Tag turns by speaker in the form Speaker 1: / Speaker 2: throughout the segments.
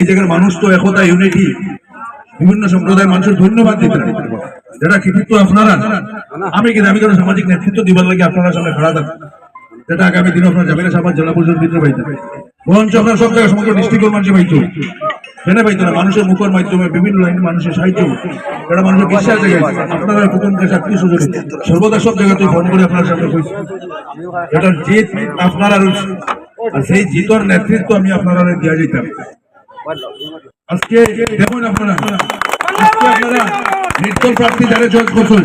Speaker 1: এই জায়গার মানুষ তো একতা ইউনিটি বিভিন্ন সম্প্রদায়ের মানুষের ধন্যবাদ দিতে। যেটা কৃতিত্ব আপনারা আমি কিন্তু আমি কোনো সামাজিক নেতৃত্ব দিবার লাগে আপনারা সামনে খাড়া থাকি যেটা আগামী দিনে আপনার জামিনা সাহেব জেলা পরিষদ ভিতরে পাইতে বরঞ্চ আপনার সব জায়গায় সমগ্র ডিস্ট্রিক্টের মানুষের পাইতো কেন পাইতো না মানুষের মুখের মাধ্যমে বিভিন্ন লাইনের মানুষের সাহায্য এটা মানুষের বিশ্বাস জায়গায় আপনারা প্রথম দেশ আত্মীয় স্বজনে সর্বদা সব জায়গাতে ফোন করে আপনার সামনে কইছি এটার জিত আপনারা রয়েছে। আর সেই জিতর নেতৃত্ব আমি আপনারা দিয়া যেতাম আজকে দেখুন আপনারা আজকে আপনারা নির্দল প্রার্থী যারা জয় করছেন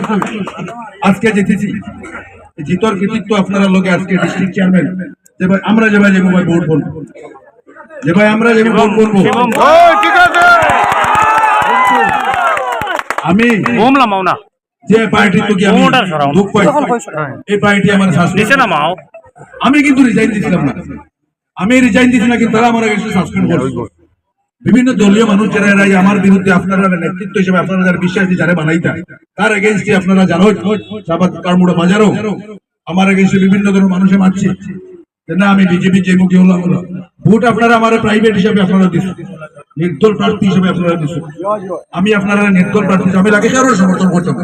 Speaker 1: আজকে জিতেছি। জিতর কৃতিত্ব আপনারা লোকে আজকে ডিস্ট্রিক্ট চেয়ারম্যান যে ভাই আমরা যে ভাই যে ভাই ভোট করব যে ভাই আমরা যে ভোট করব। আমি যে পার্টি তো কি আমি দুঃখ পাই। এই পার্টি আমার শাসন
Speaker 2: নিচে না মাও
Speaker 1: আমি কিন্তু রিজাইন দিছিলাম না। আমি রিজাইন দিছি না কিন্তু তারা আমার কাছে সাসপেন্ড করছে। বিভিন্ন দলীয় মানুষ যারা এরা আমার বিরুদ্ধে আপনারা নেতৃত্ব হিসেবে আপনারা যারা বিশ্বাস দিয়ে যারা বানাইতা, তার এগেনস্টে আপনারা জানো সাবাত কারমুড়া বাজারও আমার এগেনস্টে বিভিন্ন ধরনের মানুষে মারছে। না, আমি বিজেপি যে মুখী হলাম হলো ভোট আপনারা আমার প্রাইভেট হিসাবে আপনারা দিচ্ছেন নির্দল প্রার্থী হিসেবে আপনারা দিচ্ছেন আমি আপনারা নির্দল প্রার্থী আমি রাখি কারও সমর্থন করতাম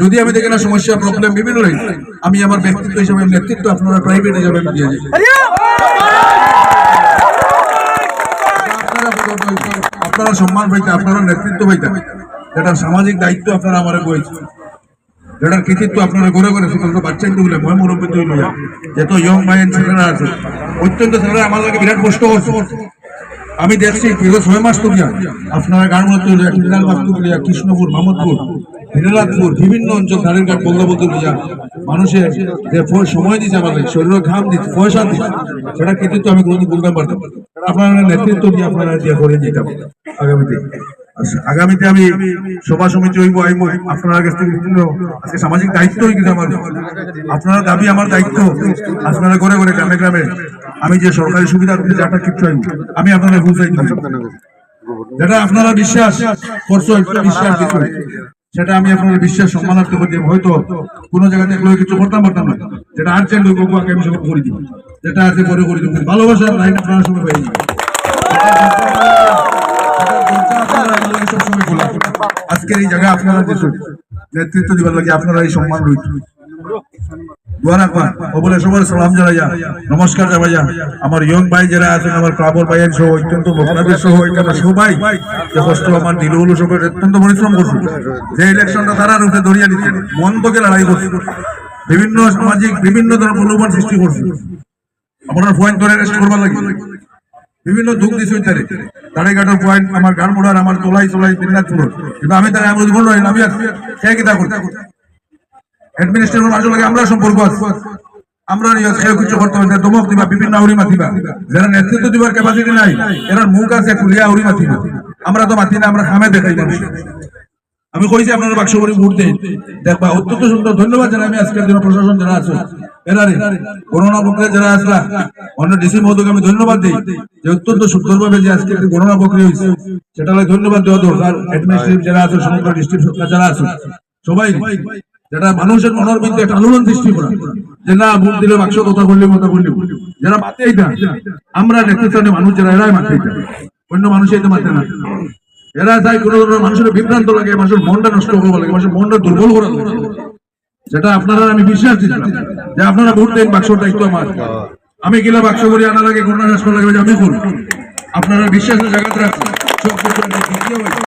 Speaker 1: যদি আমি দেখি না সমস্যা প্রবলেম বিভিন্ন রয়েছে, আমি আমার ব্যক্তিত্ব হিসাবে নেতৃত্ব আপনারা প্রাইভেট হিসাবে দিয়ে দিই আপনারা আপনারা সম্মান পাইতে, আপনারা নেতৃত্ব পাইতে যেটা সামাজিক দায়িত্ব আপনারা আমার বইছে, যেটার কৃতিত্ব আপনারা ঘরে ঘরে ছোট বাচ্চা বলে মই মুরব্বী তৈরি যত ইয়ং মাইন্ড ছেলেরা আছে অত্যন্ত ছেলেরা আমার লাগে বিরাট কষ্ট করছে। আমি দেখছি, দীর্ঘ ছয় মাস তুলিয়া আপনারা গান মতো কিনাল বাস্তু তুলিয়া কৃষ্ণপুর মাহমুদপুর হিরালাদপুর বিভিন্ন অঞ্চল, ধারের ঘাট বল্লভত তুলিয়া মানুষের যে সময় দিচ্ছে আমাদের শরীরের ঘাম দিচ্ছে পয়সা দিচ্ছে সেটা কৃতিত্ব আমি কোনোদিন বলতে পারতাম। আপনারা নেতৃত্ব দিয়ে আপনারা দিয়ে করে যেতাম আগামীতে। আচ্ছা, আগামীতে আমি সভা সমিতি হইব আইব আপনার কাছ থেকে বিভিন্ন আজকে সামাজিক দায়িত্ব হয়ে গেছে আমার। আপনারা দাবি আমার দায়িত্ব আপনারা করে করে গ্রামে গ্রামে আমি যে সরকারি সুবিধা যাটা কিছু আইব আমি আপনারা বুঝাই দিব যেটা আপনারা বিশ্বাস করছ বিশ্বাস দিচ্ছ সেটা আমি আপনাদের বিশ্বাস সম্মান রাখতে পারি হয়তো কোনো জায়গাতে এগুলো কিছু করতাম, পারতাম না। যেটা আর চাইলে লোক আমি সব করে দিব। যেটা আছে করে করে দিব। ভালোবাসার লাইন আপনারা সবাই পাই আজকের এই জায়গায় আপনারা নেতৃত্ব দিবার লাগে, আপনারা এই সম্মান রয়েছে আমার যারা আমার অত্যন্ত তারা বিভিন্ন সামাজিক, বিভিন্ন ধরনের সৃষ্টি করছে। আপনার পয়েন্ট ধরে বিভিন্ন দুঃখ দিছে তারে। দাড়িঘাটের পয়েন্ট আমার গানমোড়ার, আমার তোলাই তোলাই কিন্তু আমি তারা আমি সে কিতা করতে? আমরা সম্পর্ক যারা আমি ধন্যবাদ আছে। করোনা যারা আসলা, অন্য ডিসি আমি ধন্যবাদ দিই যে অত্যন্ত সুন্দরভাবে যে আজকে একটি করোনা প্রক্রিয়া হয়েছে সেটা ধন্যবাদ দেওয়া দরকার। আছে, সমগ্র ডিস্ট্রিক্ট সরকার যারা আছে, সবাই যেটা মানুষের মনের মধ্যে একটা আলোড়ন সৃষ্টি করা। যে না ভোট দিলে বাক্স, কথা বললে কথা বললে। যারা মাতেই দেয় আমরা নেতৃত্বে মানুষ যারা, এরাই মাতেই দেয় অন্য মানুষই তো মাতে না। এরা চাই কোনো ধরনের মানুষের বিভ্রান্ত লাগে, মানুষের মনটা নষ্ট করব লাগে, মানুষের মনটা দুর্বল করা লাগে। সেটা আপনারা, আমি বিশ্বাস দিচ্ছি যে আপনারা ভোট দেন, বাক্সর দায়িত্ব আমার। আমি গেলে বাক্স করি, আনার আগে করোনা শেষ করা লাগবে, আমি করব আপনারা বিশ্বাসের জায়গাতে রাখছেন সব।